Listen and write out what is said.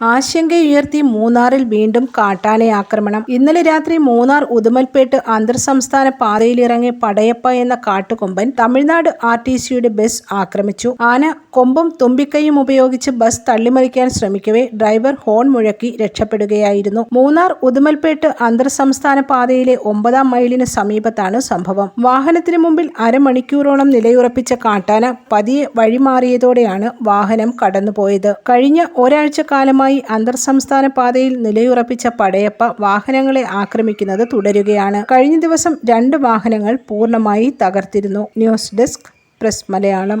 ആശങ്കയുയർത്തി മൂന്നാറിൽ വീണ്ടും കാട്ടാന ആക്രമണം. ഇന്നലെ രാത്രി മൂന്നാർ ഉദുമൽപേട്ട് അന്തർ സംസ്ഥാന പാതയിലിറങ്ങിയ പടയപ്പ എന്ന കാട്ടുകൊമ്പൻ തമിഴ്നാട് ആർ ടി സിയുടെ ബസ് ആക്രമിച്ചു. ആന കൊമ്പും തുമ്പിക്കൈയും ഉപയോഗിച്ച് ബസ് തള്ളിമറിക്കാൻ ശ്രമിക്കവേ ഡ്രൈവർ ഹോൺ മുഴക്കി രക്ഷപ്പെടുകയായിരുന്നു. മൂന്നാർ ഉദുമൽപേട്ട് അന്തർ സംസ്ഥാന പാതയിലെ ഒമ്പതാം മൈലിന് സമീപത്താണ് സംഭവം. വാഹനത്തിന് മുമ്പിൽ അരമണിക്കൂറോളം നിലയുറപ്പിച്ച കാട്ടാന പതിയെ വഴിമാറിയതോടെയാണ് വാഹനം കടന്നുപോയത്. കഴിഞ്ഞ ഒരാഴ്ച കാലമായി അന്തർ സംസ്ഥാന പാതയിൽ നിലയുറപ്പിച്ച പടയപ്പ വാഹനങ്ങളെ ആക്രമിക്കുന്നത് തുടരുകയാണ്. കഴിഞ്ഞ ദിവസം രണ്ട് വാഹനങ്ങൾ പൂർണമായി തകർത്തിരുന്നു. News desk press Malayalam.